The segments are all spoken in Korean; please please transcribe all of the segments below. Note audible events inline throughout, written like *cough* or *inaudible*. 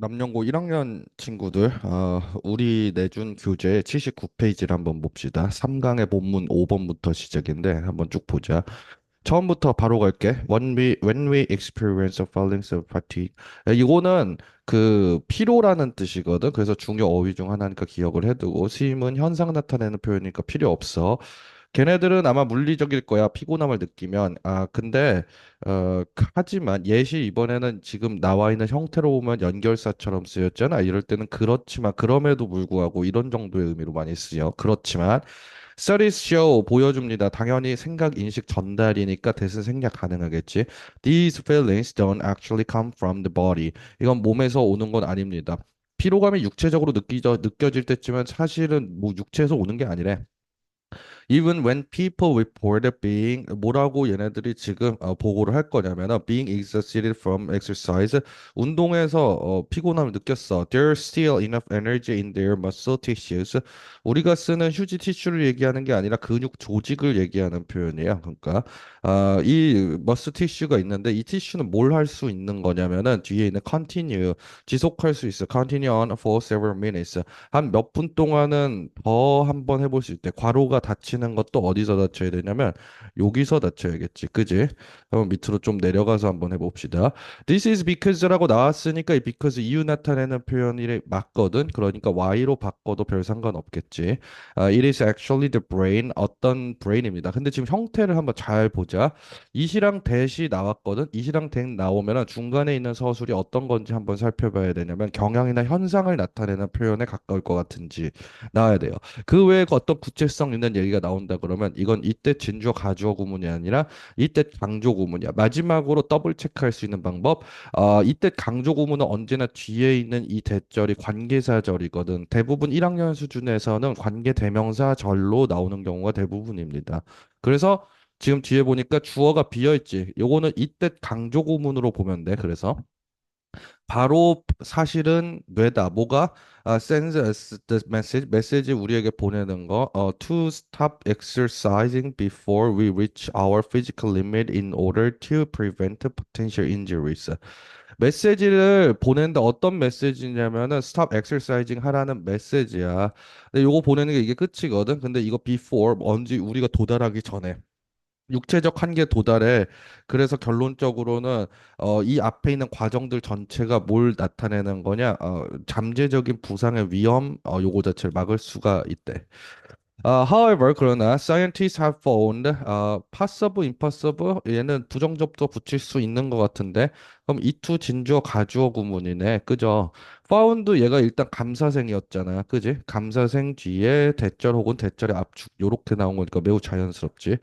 남영고 1학년 친구들, 어, 우리 내준 교재 79페이지를 한번 봅시다. 3강의 본문 5번부터 시작인데 한번 쭉 보자. 처음부터 바로 갈게. When we when we experience the feelings of fatigue. 에, 이거는 그 피로라는 뜻이거든. 그래서 중요 어휘 중 하나니까 기억을 해두고 시임은 현상 나타내는 표현이니까 필요 없어. 걔네들은 아마 물리적일 거야. 피곤함을 느끼면. 아, 근데 어 하지만 예시 이번에는 지금 나와 있는 형태로 보면 연결사처럼 쓰였잖아. 이럴 때는 그렇지만 그럼에도 불구하고 이런 정도의 의미로 많이 쓰여. 그렇지만 Studies show 보여줍니다. 당연히 생각 인식 전달이니까 대신 생략 가능하겠지. These feelings don't actually come from the body. 이건 몸에서 오는 건 아닙니다. 피로감이 육체적으로 느끼져, 느껴질 때쯤은 사실은 뭐 육체에서 오는 게 아니래. Even when people report being 뭐라고 얘네들이 지금 어, 보고를 할 거냐면은 being exhausted from exercise 운동에서 어, 피곤함을 느꼈어. There's still enough energy in their muscle tissues. 우리가 쓰는 휴지 티슈를 얘기하는 게 아니라 근육 조직을 얘기하는 표현이야. 그러니까 아, 이 머스 티슈가 있는데 이 티슈는 뭘 할 수 있는 거냐면은 뒤에 있는 continue 지속할 수 있어. continue on for several minutes. 한 몇 분 동안은 더 한번 해볼 수 있대. 괄호가 닫 히는 것도 어디서 닫혀야 되냐면 여기서 닫혀야겠지. 그지? 한번 밑으로 좀 내려가서 한번 해봅시다. This is because라고 나왔으니까 이 because 이유 나타내는 표현이 맞거든. 그러니까 why로 바꿔도 별 상관 없겠지. 아, it is actually the brain 어떤 brain입니다. 근데 지금 형태를 한번 잘 보자. 이시랑 대시 나왔거든. 이시랑 대 나오면은 중간에 있는 서술이 어떤 건지 한번 살펴봐야 되냐면 경향이나 현상을 나타내는 표현에 가까울 것 같은지 나와야 돼요. 그 외에 어떤 구체성 있는 얘기가 나온다 그러면 이건 이때 진주어 가주어 구문이 아니라 이때 강조 구문이야. 마지막으로 더블 체크할 수 있는 방법. 어, 이때 강조 구문은 언제나 뒤에 있는 이 대절이 관계사절이거든. 대부분 1학년 수준에서는 관계 대명사 절로 나오는 경우가 대부분입니다. 그래서 지금 뒤에 보니까 주어가 비어 있지. 요거는 이때 강조 구문으로 보면 돼. 그래서 바로 사실은 뇌다. 뭐가 아, sends us the message, 메시지 우리에게 보내는 거. 어, to stop exercising before we reach our physical limit in order to prevent potential injuries. 메시지를 보내는데 어떤 메시지냐면은 stop exercising 하라는 메시지야. 근데 요거 보내는 게 이게 끝이거든. 근데 이거 before 언제 우리가 도달하기 전에. 육체적 한계 도달에 그래서 결론적으로는 어, 이 앞에 있는 과정들 전체가 뭘 나타내는 거냐 어, 잠재적인 부상의 위험 어, 요거 자체를 막을 수가 있대. 어, however, 그러나 scientists have found 어, possible, impossible 얘는 부정접도 붙일 수 있는 것 같은데 그럼 이투 진주어 가주어 구문이네, 그죠? found 얘가 일단 감사생이었잖아, 그지? 감사생 뒤에 대절 혹은 대절의 압축 요렇게 나온 거니까 매우 자연스럽지.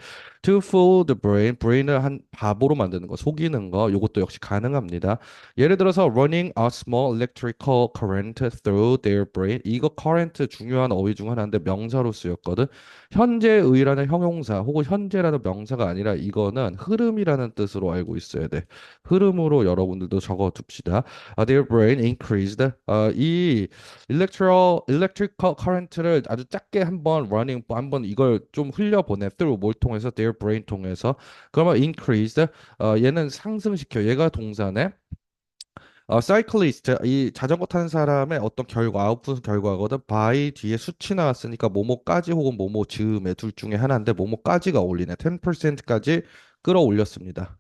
To fool the brain, brain을 한 바보로 만드는 거, 속이는 거, 요것도 역시 가능합니다. 예를 들어서 running a small electrical current through their brain. 이거 current 중요한 어휘 중 하나인데 명사로 쓰였거든. 현재의라는 형용사 혹은 현재라는 명사가 아니라 이거는 흐름이라는 뜻으로 알고 있어야 돼. 흐름으로 여러분들도 적어 둡시다. Uh, their brain increased. 어, 이 electrical electrical current를 아주 작게 한번 running 한번 이걸 좀 흘려 보내. through 뭘 통해서 their brain 통해서 그러면 increased. 어, 얘는 상승시켜. 얘가 동사네. 어, 사이클리스트 이 자전거 타는 사람의 어떤 결과 아웃풋 결과거든 by 뒤에 수치 나왔으니까 뭐뭐까지 혹은 뭐뭐 즈음에 둘 중에 하나인데 뭐뭐까지가 어울리네 10%까지 끌어올렸습니다.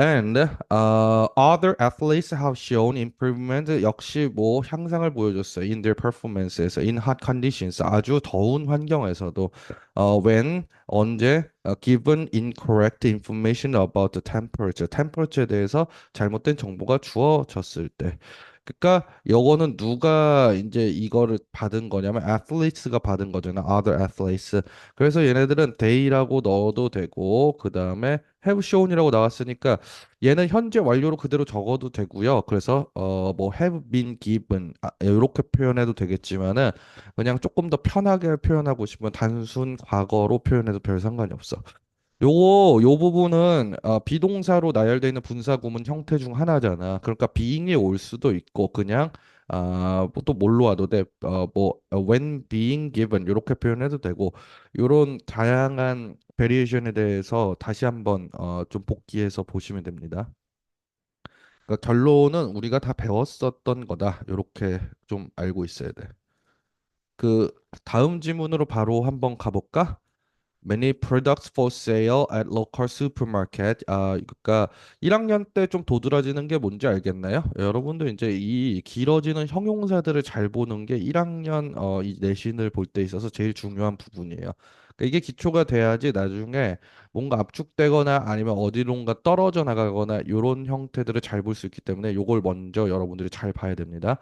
And uh, other athletes have shown improvement. 역시 뭐 향상을 보여줬어요. In their performance에서, in hot conditions. 아주 더운 환경에서도 어, when 언제 어, given incorrect information about the temperature. temperature에 대해서 잘못된 정보가 주어졌을 때. 그러니까 요거는 누가 이제 이거를 받은 거냐면 athletes가 받은 거잖아. other athletes. 그래서 얘네들은 they라고 넣어도 되고 그 다음에 have shown이라고 나왔으니까 얘는 현재 완료로 그대로 적어도 되고요. 그래서 어 뭐 have been given 아, 이렇게 표현해도 되겠지만은 그냥 조금 더 편하게 표현하고 싶으면 단순 과거로 표현해도 별 상관이 없어. 요거 요 부분은 어, 비동사로 나열되어 있는 분사 구문 형태 중 하나잖아. 그러니까 being이 올 수도 있고 그냥 아, 뭐 또 뭘로 와도 돼. 어, 뭐 어, when being given 이렇게 표현해도 되고 요런 다양한 베리에이션에 대해서 다시 한번 어, 좀 복기해서 보시면 됩니다. 그러니까 결론은 우리가 다 배웠었던 거다. 이렇게 좀 알고 있어야 돼. 그 다음 지문으로 바로 한번 가볼까? Many products for sale at local supermarket. 아, 그러니까 1학년 때 좀 도드라지는 게 뭔지 알겠나요? 여러분들 이제 이 길어지는 형용사들을 잘 보는 게 1학년 어, 이 내신을 볼 때 있어서 제일 중요한 부분이에요. 그러니까 이게 기초가 돼야지 나중에 뭔가 압축되거나 아니면 어디론가 떨어져 나가거나 이런 형태들을 잘 볼 수 있기 때문에 요걸 먼저 여러분들이 잘 봐야 됩니다.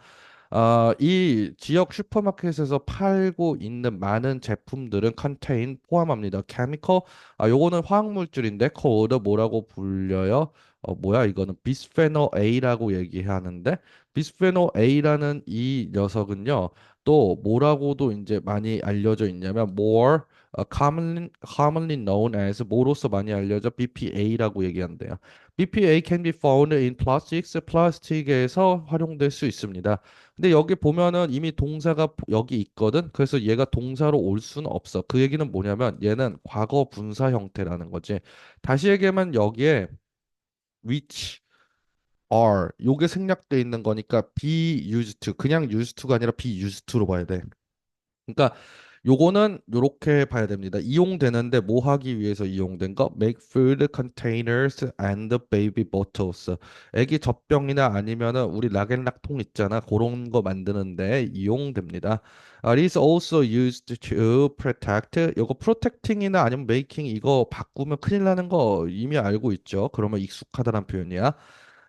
아, 이 지역 슈퍼마켓에서 팔고 있는 많은 제품들은 contain 포함합니다. chemical 아 요거는 화학 물질인데 called 뭐라고 불려요? 어 뭐야 이거는 비스페놀 A라고 얘기하는데 비스페놀 A라는 이 녀석은요. 또 뭐라고도 이제 많이 알려져 있냐면 more 어, commonly, commonly known as 뭐로서 많이 알려져 BPA라고 얘기한대요. BPA can be found in plastics, 플라스틱에서 활용될 수 있습니다. 근데 여기 보면은 이미 동사가 여기 있거든. 그래서 얘가 동사로 올 수는 없어. 그 얘기는 뭐냐면 얘는 과거 분사 형태라는 거지. 다시 얘기하면 여기에 which are 요게 생략돼 있는 거니까 be used to 그냥 used to가 아니라 be used to로 봐야 돼. 그러니까 요거는 요렇게 봐야 됩니다. 이용되는데 뭐 하기 위해서 이용된 거? Make food containers and baby bottles. 애기 젖병이나 아니면은 우리 락앤락 통 있잖아. 그런 거 만드는데 이용됩니다. Uh, it is also used to protect. 요거 protecting이나 아니면 making 이거 바꾸면 큰일 나는 거 이미 알고 있죠. 그러면 익숙하다는 표현이야.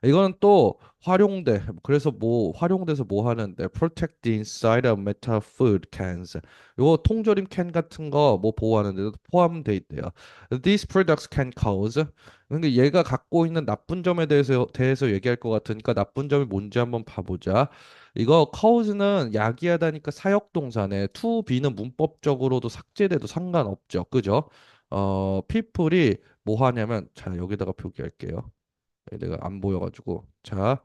이거는 또 활용돼. 그래서 뭐 활용돼서 뭐 하는데 protect the inside of metal food cans. 이거 통조림 캔 같은 거 뭐 보호하는데도 포함돼 있대요. These products can cause. 그러니까 얘가 갖고 있는 나쁜 점에 대해서 대해서 얘기할 것 같으니까 나쁜 점이 뭔지 한번 봐보자. 이거 cause는 야기하다니까 사역 동사네. to be는 문법적으로도 삭제돼도 상관없죠. 그죠? 어, people이 뭐 하냐면 자 여기다가 표기할게요. 내가 안 보여가지고. 자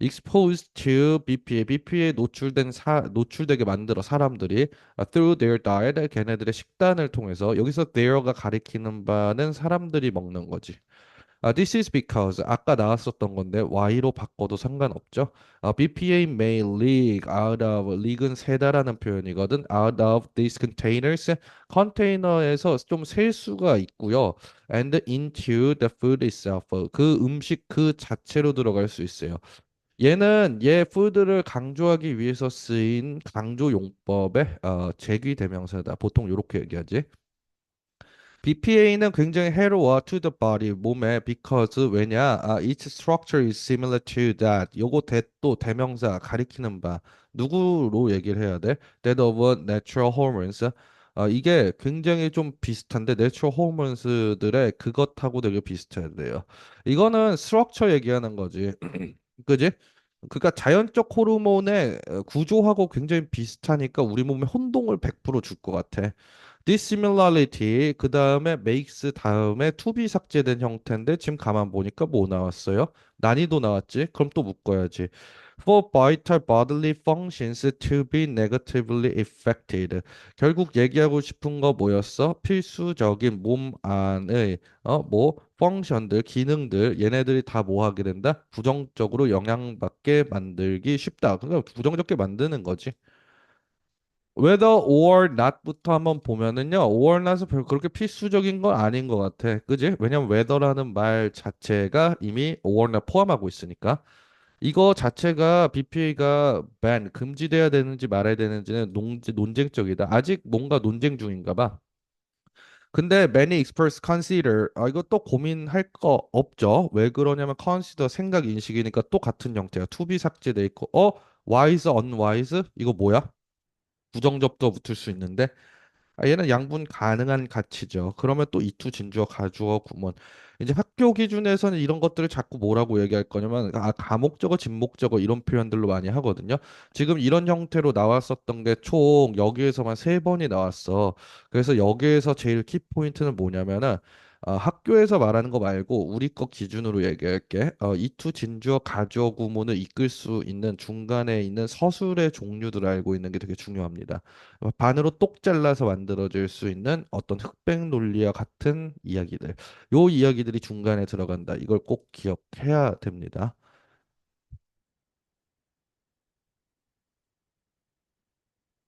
exposed to BPA BPA에 노출된 사 노출되게 만들어 사람들이. 아, through their diet 걔네들의 식단을 통해서 여기서 their가 가리키는 바는 사람들이 먹는 거지. 아, this is because 아까 나왔었던 건데 why로 바꿔도 상관없죠. 아, BPA may leak out of leak은 새다라는 표현이거든. out of these containers 컨테이너에서 좀 셀 수가 있고요. and into the food itself 그 음식 그 자체로 들어갈 수 있어요. 얘는 얘 푸드를 강조하기 위해서 쓰인 강조 용법의 어, 제귀 대명사다. 보통 이렇게 얘기하지. BPA는 굉장히 해로워 to the body 몸에 because 왜냐 아, its structure is similar to that 요거 대, 또 대명사 가리키는 바 누구로 얘기를 해야 돼? that of natural hormones 아, 이게 굉장히 좀 비슷한데 내추럴 호르몬스들의 그것하고 되게 비슷해요. 이거는 스트럭처 얘기하는 거지. *clears throat* 그지? 그러니까 자연적 호르몬의 어, 구조하고 굉장히 비슷하니까 우리 몸에 혼동을 100%줄 것 같아. Dissimilarity 그 다음에 makes 다음에 to be 삭제된 형태인데 지금 가만 보니까 뭐 나왔어요? 난이도 나왔지? 그럼 또 묶어야지. For vital bodily functions to be negatively affected. 결국 얘기하고 싶은 거 뭐였어? 필수적인 몸 안의 어 뭐 펑션들, 기능들 얘네들이 다 뭐 하게 된다? 부정적으로 영향받게 만들기 쉽다. 그러니까 부정적게 만드는 거지. Whether or not부터 한번 보면은요, or not은 별 그렇게 필수적인 건 아닌 것 같아. 그지? 왜냐면 whether라는 말 자체가 이미 or not 포함하고 있으니까. 이거 자체가 BPA가 ban, 금지돼야 되는지 말아야 되는지는 논, 논쟁적이다. 아직 뭔가 논쟁 중인가 봐. 근데 many experts consider 아 이거 또 고민할 거 없죠. 왜 그러냐면 consider 생각 인식이니까 또 같은 형태야. to be 삭제돼 있고 어 wise unwise 이거 뭐야? 부정접도 붙을 수 있는데 아, 얘는 양분 가능한 가치죠. 그러면 또 이투, 진주어, 가주어, 구문. 이제 학교 기준에서는 이런 것들을 자꾸 뭐라고 얘기할 거냐면 아, 가목적어, 진목적어 이런 표현들로 많이 하거든요. 지금 이런 형태로 나왔었던 게 총 여기에서만 세 번이 나왔어. 그래서 여기에서 제일 키 포인트는 뭐냐면은 어, 학교에서 말하는 거 말고 우리 거 기준으로 얘기할게. 어, 이투 진주어 가주어 구문을 이끌 수 있는 중간에 있는 서술의 종류들을 알고 있는 게 되게 중요합니다. 어, 반으로 똑 잘라서 만들어질 수 있는 어떤 흑백 논리와 같은 이야기들. 요 이야기들이 중간에 들어간다. 이걸 꼭 기억해야 됩니다.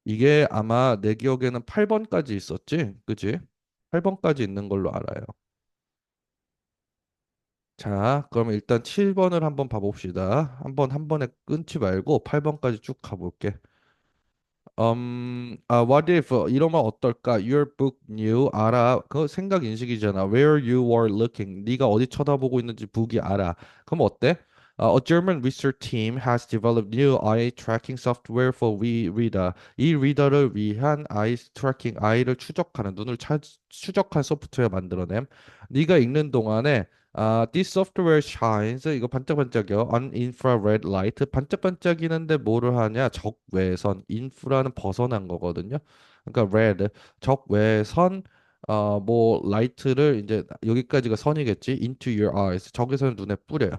이게 아마 내 기억에는 8번까지 있었지, 그치? 8번까지 있는 걸로 알아요. 자, 그럼 일단 7번을 한번 봐봅시다. 한번 한 번에 끊지 말고 8번까지 쭉 가볼게. 음, 아, what if 이러면 어떨까? Your book knew 알아. 그 생각 인식이잖아. Where you were looking. 네가 어디 쳐다보고 있는지 북이 알아. 그럼 어때? 아, a German research team has developed new eye tracking software for we reader. 이 리더를 위한 eye tracking, 아이를 추적하는 눈을 찾, 추적한 소프트웨어 만들어냄. 네가 읽는 동안에 아, this software shines 이거 반짝반짝이요. on infrared light 반짝반짝이는데 뭐를 하냐? 적외선 인프라는 벗어난 거거든요. 그러니까 red 적외선 어뭐 라이트를 이제 여기까지가 선이겠지. into your eyes 적외선을 눈에 뿌려요.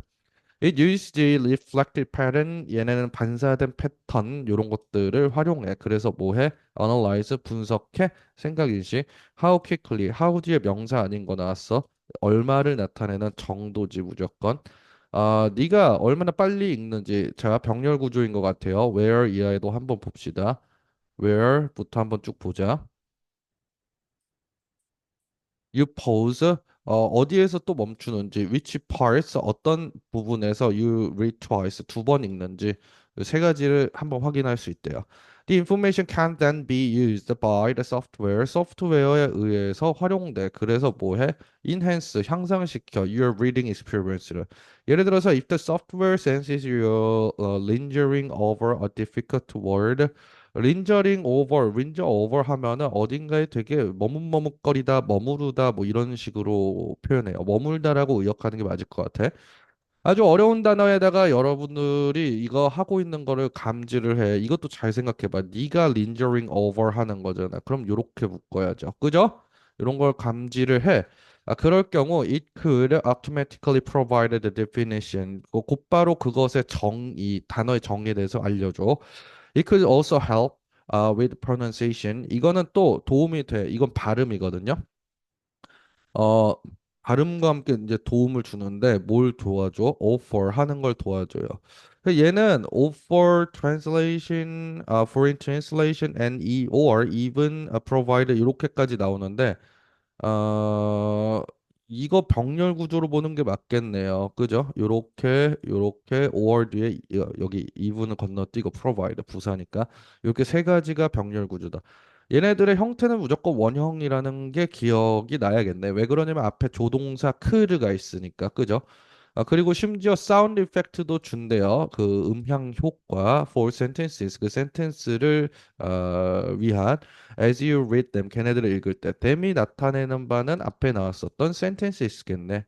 Uses the reflected pattern. 얘네는 반사된 패턴 요런 것들을 활용해. 그래서 뭐해? Analyze 분석해. 생각 인식. How quickly. how 뒤에 명사 아닌 거 나왔어. 얼마를 나타내는 정도지 무조건. 아, 네가 얼마나 빨리 읽는지. 자, 병렬 구조인 것 같아요. Where 이하에도 한번 봅시다. Where부터 한번 쭉 보자. You pause 어, 어디에서 또 멈추는지 which parts 어떤 부분에서 you read twice 두 번 읽는지 그세 가지를 한번 확인할 수 있대요. The information can then be used by the software. 소프트웨어에 의해서 활용돼. 그래서 뭐해? enhance 향상시켜 your reading experience를. 예를 들어서 if the software senses you're uh, lingering over a difficult word 린저링 오버, 린저 오버 하면은 어딘가에 되게 머뭇머뭇거리다, 머무르다 뭐 이런 식으로 표현해요. 머물다라고 의역하는 게 맞을 것 같아. 아주 어려운 단어에다가 여러분들이 이거 하고 있는 거를 감지를 해. 이것도 잘 생각해봐. 네가 린저링 오버 하는 거잖아. 그럼 요렇게 묶어야죠. 그죠? 이런 걸 감지를 해. 아, 그럴 경우 it could automatically provide the definition. 그 곧바로 그것의 정의, 단어의 정의에 대해서 알려줘. It could also help uh, with pronunciation. 이거는 또 도움이 돼. 이건 발음이거든요. 어, 발음과 함께 이제 도움을 주는데 뭘 도와줘? offer 하는 걸 도와줘요. 얘는 offer translation, uh, foreign translation and e or even uh, provide 이렇게까지 나오는데 어, 이거 병렬 구조로 보는 게 맞겠네요. 그죠? 요렇게 요렇게 or 뒤에 여- 여기 even을 건너뛰고 provide 부사니까 이렇게 세 가지가 병렬 구조다. 얘네들의 형태는 무조건 원형이라는 게 기억이 나야겠네. 왜 그러냐면 앞에 조동사 크르가 있으니까. 그죠? 아, 그리고 심지어 사운드 이펙트도 준대요. 그 음향 효과 for sentences 그 sentence를 어, 위한 as you read them 걔네들을 읽을 때 them이 나타내는 바는 앞에 나왔었던 sentences겠네.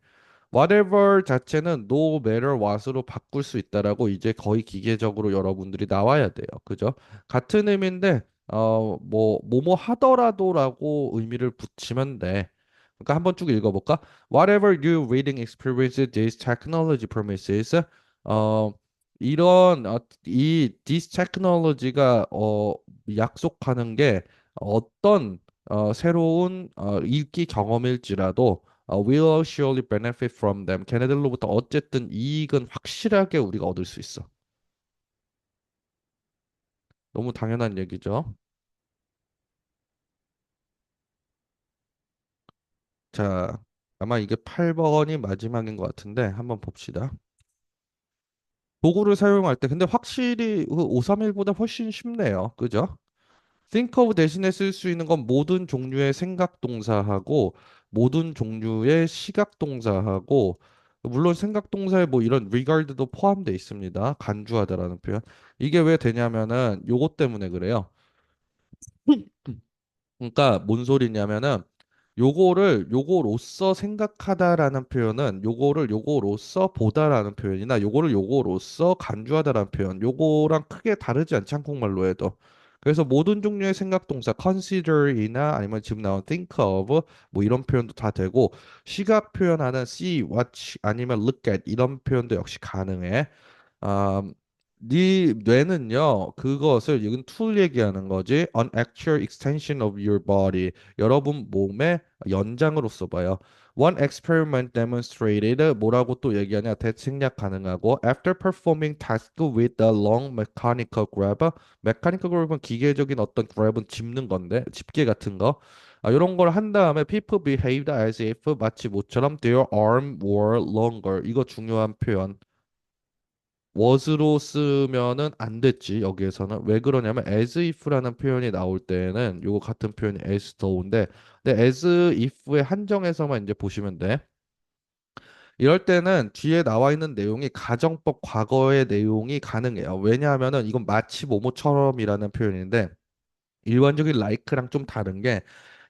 whatever 자체는 no matter what으로 바꿀 수 있다라고 이제 거의 기계적으로 여러분들이 나와야 돼요. 그죠? 같은 의미인데 어 뭐 뭐뭐 하더라도라고 의미를 붙이면 돼. 그러니까 한번 쭉 읽어볼까? Whatever your reading experience this technology promises. 어 이런 어, 이 this technology가 어 약속하는 게 어떤 어, 새로운 어, 읽기 경험일지라도 어, will surely benefit from them. 걔네들로부터 어쨌든 이익은 확실하게 우리가 얻을 수 있어. 너무 당연한 얘기죠. 자, 아마 이게 8번이 마지막인 것 같은데 한번 봅시다. 도구를 사용할 때 근데 확실히 그 531보다 훨씬 쉽네요. 그죠? think of 대신에 쓸 수 있는 건 모든 종류의 생각 동사하고 모든 종류의 시각 동사하고 물론 생각 동사에 뭐 이런 regard도 포함되어 있습니다. 간주하다라는 표현. 이게 왜 되냐면은 요것 때문에 그래요. 그러니까 뭔 소리냐면은 요거를 요거로서 생각하다라는 표현은 요거를 요거로서 보다라는 표현이나 요거를 요거로서 간주하다라는 표현 요거랑 크게 다르지 않지 한국말로 해도 그래서 모든 종류의 생각 동사 consider이나 아니면 지금 나온 think of 뭐 이런 표현도 다 되고 시각 표현하는 see, watch 아니면 look at 이런 표현도 역시 가능해. 아, 네 뇌는요, 그것을 이건 툴 얘기하는 거지. An actual extension of your body. 여러분 몸의 연장으로서 봐요. One experiment demonstrated 뭐라고 또 얘기하냐 대칭약 가능하고 after performing task with a long mechanical grab mechanical grab은 기계적인 어떤 grab은 짚는 건데 집게 같은 거 아, 이런 걸 한 다음에 people behaved as if 마치 모처럼 their arm were longer 이거 중요한 표현 was로 쓰면은 안 됐지 여기에서는. 왜 그러냐면 as if라는 표현이 나올 때는 요거 같은 표현이 as though인데 근데 as if의 한정에서만 이제 보시면 돼. 이럴 때는 뒤에 나와 있는 내용이 가정법 과거의 내용이 가능해요. 왜냐하면은 이건 마치 뭐뭐처럼이라는 표현인데 일반적인 like랑 좀 다른 게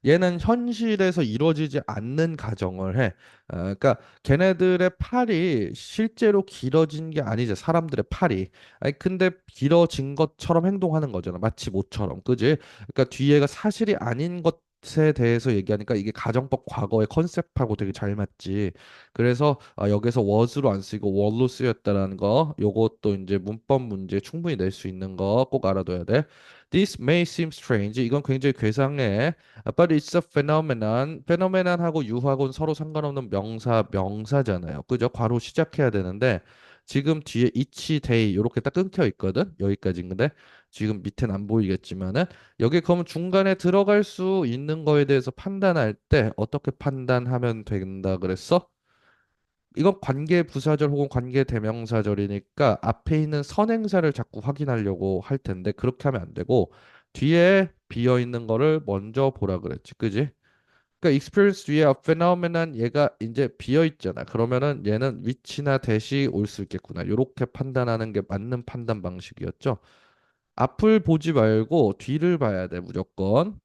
얘는 현실에서 이루어지지 않는 가정을 해. 어, 그러니까 걔네들의 팔이 실제로 길어진 게 아니지. 사람들의 팔이. 아니 근데 길어진 것처럼 행동하는 거잖아. 마치 모처럼. 그지? 그러니까 뒤에가 사실이 아닌 것 에 대해서 얘기하니까 이게 가정법 과거의 컨셉하고 되게 잘 맞지. 그래서 아, 여기서 was로 안 쓰이고 were 쓰였다라는 거. 요것도 이제 문법 문제 충분히 낼 수 있는 거 꼭 알아둬야 돼. This may seem strange. 이건 굉장히 괴상해. But it's a phenomenon. phenomenon하고 유하고는 서로 상관없는 명사, 명사잖아요. 그죠? 괄호 시작해야 되는데 지금 뒤에 each day 이렇게 딱 끊겨 있거든. 여기까지인데 지금 밑엔 안 보이겠지만은 여기 그러면 중간에 들어갈 수 있는 거에 대해서 판단할 때 어떻게 판단하면 된다 그랬어? 이건 관계 부사절 혹은 관계 대명사절이니까 앞에 있는 선행사를 자꾸 확인하려고 할 텐데 그렇게 하면 안 되고 뒤에 비어 있는 거를 먼저 보라 그랬지. 그지? 그러니까 experience 뒤에 a phenomenon 얘가 이제 비어 있잖아. 그러면은 얘는 위치나 대시 올 수 있겠구나. 요렇게 판단하는 게 맞는 판단 방식이었죠. 앞을 보지 말고 뒤를 봐야 돼, 무조건.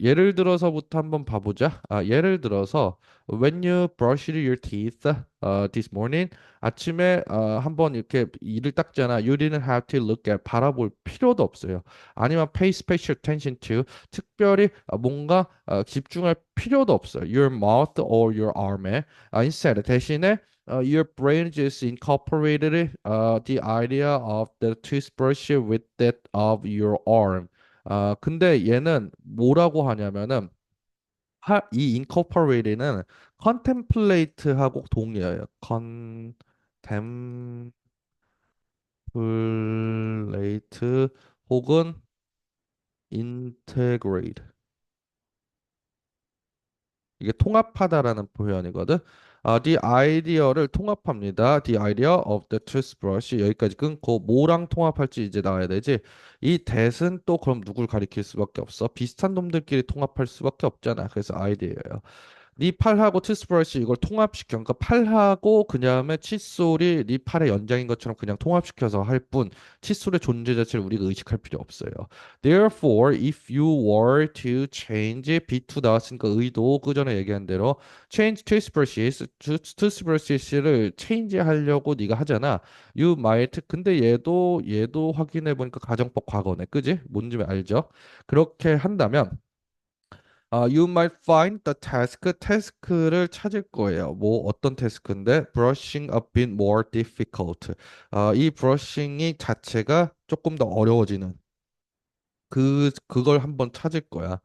예를 들어서부터 한번 봐보자. 아, 예를 들어서 when you brushed your teeth uh, this morning 아침에 어, 한번 이렇게 이를 닦잖아. You didn't have to look at 바라볼 필요도 없어요. 아니면 pay special attention to 특별히 어, 뭔가 어, 집중할 필요도 없어요. Your mouth or your arm에 아, instead 대신에 uh, your brain just incorporated uh, the idea of the toothbrush with that of your arm. 아, 근데 얘는 뭐라고 하냐면은 하, 이 incorporate는 contemplate하고 동의어요. contemplate 혹은 integrate. 이게 통합하다라는 표현이거든. 아, the idea를 통합합니다. The idea of the toothbrush 여기까지 끊고 뭐랑 통합할지 이제 나와야 되지. 이 that은 또 그럼 누굴 가리킬 수밖에 없어? 비슷한 놈들끼리 통합할 수밖에 없잖아. 그래서 idea예요. 네 팔하고 투스브러시 이걸 통합시켜. 그러니까 팔하고 그다음에 칫솔이 네 팔의 연장인 것처럼 그냥 통합시켜서 할 뿐 칫솔의 존재 자체를 우리가 의식할 필요 없어요. Therefore, if you were to change B2 나왔으니까 의도 그 전에 얘기한 대로 change toothbrushes, toothbrushes를 change 하려고 네가 하잖아. You might. 근데 얘도 얘도 확인해 보니까 가정법 과거네. 그지? 뭔지 알죠? 그렇게 한다면 아, you might find the task, 태스크를 찾을 거예요. 뭐 어떤 태스크인데 brushing a bit more difficult. 아, 이 brushing이 자체가 조금 더 어려워지는 그 그걸 한번 찾을 거야.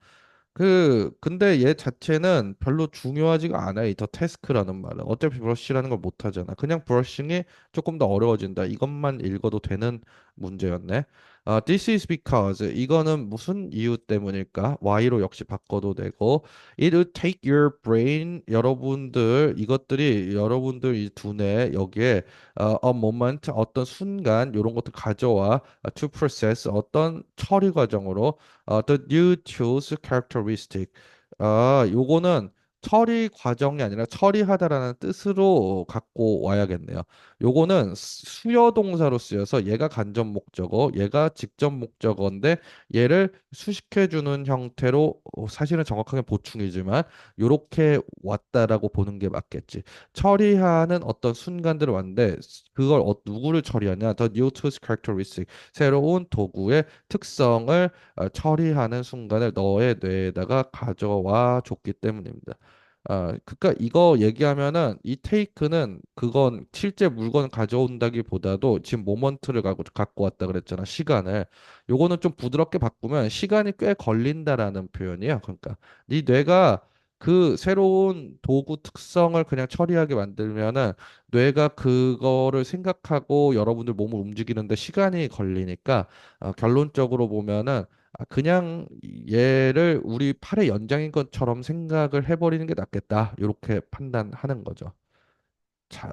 그 근데 얘 자체는 별로 중요하지가 않아요. 이더 태스크라는 말은 어차피 브러쉬라는 걸 못 하잖아. 그냥 브러싱이 조금 더 어려워진다. 이것만 읽어도 되는 문제였네. 아, this is because 이거는 무슨 이유 때문일까? Y로 역시 바꿔도 되고 it would take your brain 여러분들 이것들이 여러분들 이 두뇌 여기에 어, a moment 어떤 순간 이런 것들 가져와 어, to process 어떤 처리 과정으로 어, the new tools characteristic 아, 요거는 처리 과정이 아니라 처리하다라는 뜻으로 갖고 와야겠네요. 요거는 수여 동사로 쓰여서 얘가 간접 목적어, 얘가 직접 목적어인데 얘를 수식해 주는 형태로 어, 사실은 정확하게 보충이지만 요렇게 왔다라고 보는 게 맞겠지. 처리하는 어떤 순간들을 왔는데 그걸 어, 누구를 처리하냐? The new tools characteristic 새로운 도구의 특성을 어, 처리하는 순간을 너의 뇌에다가 가져와 줬기 때문입니다. 아, 그니까 이거 얘기하면은 이 테이크는 그건 실제 물건 가져온다기보다도 지금 모먼트를 갖고 갖고 왔다 그랬잖아 시간을. 요거는 좀 부드럽게 바꾸면 시간이 꽤 걸린다라는 표현이야 그러니까 네 뇌가 그 새로운 도구 특성을 그냥 처리하게 만들면은 뇌가 그거를 생각하고 여러분들 몸을 움직이는데 시간이 걸리니까 어, 결론적으로 보면은 아, 그냥 얘를 우리 팔의 연장인 것처럼 생각을 해버리는 게 낫겠다. 이렇게 판단하는 거죠. 자,